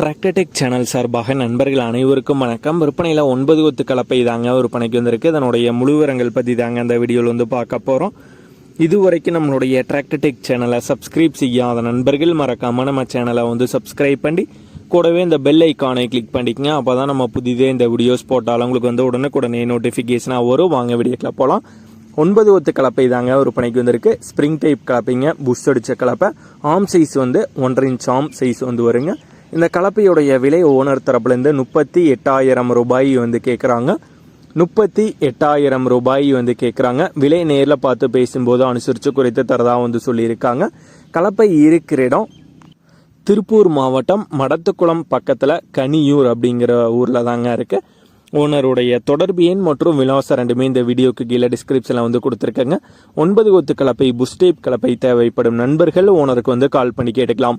Tractor Tech channel சார்பாக நண்பர்கள் அனைவருக்கும் வணக்கம். விற்பனையில் ஒன்பது ஒத்து கலப்பை தாங்க விற்பனைக்கு வந்திருக்கு. அதனுடைய முழு விவரங்கள் பற்றி தாங்க அந்த வீடியோவில் வந்து பார்க்க போகிறோம் இதுவரைக்கும் நம்மளுடைய டிராக்டர்டெக் சேனலை சப்ஸ்கிரைப் செய்யாத நண்பர்கள் மறக்காமல் நம்ம சேனலை வந்து சப்ஸ்கிரைப் பண்ணி கூடவே இந்த பெல் ஐக்கானை கிளிக் பண்ணிக்கங்க. அப்போ தான் நம்ம புதிதே இந்த வீடியோஸ் போட்டாலும் உங்களுக்கு வந்து உடனுக்குடனே நோட்டிஃபிகேஷனாக வரும். வாங்க வீடியோக்கில் போகலாம் ஒன்பது ஒத்து கலப்பை தாங்க விற்பனைக்கு வந்திருக்கு. ஸ்ப்ரிங் டைப் கலப்பைங்க புஷ் அடித்த கலப்பை. ஆம் சைஸ் வந்து ஒன்றரை இன்ச் ஆம் சைஸ் வந்து வருங்க. இந்த கலப்பையுடைய விலை ஓனர் தரப்புலேருந்து முப்பத்தி எட்டாயிரம் ரூபாய் வந்து கேட்குறாங்க முப்பத்தி எட்டாயிரம் ரூபாய் வந்து கேட்குறாங்க விலை நேரில் பார்த்து பேசும்போது அனுசரித்து குறைத்து தரதாக வந்து சொல்லியிருக்காங்க. கலப்பை இருக்கிற இடம் திருப்பூர் மாவட்டம் மடத்துக்குளம் பக்கத்தில் கனியூர் அப்படிங்கிற ஊரில் தாங்க இருக்குது ஓனருடைய தொடர்பு எண் மற்றும் விலாசம் ரெண்டுமே இந்த வீடியோக்கு கீழே டிஸ்கிரிப்ஷனில் வந்து கொடுத்துருக்கேங்க. ஒன்பது கொத்து கலப்பை புஸ்டேப் கலப்பை தேவைப்படும் நண்பர்கள் ஓனருக்கு வந்து கால் பண்ணி கேட்டுக்கலாம்.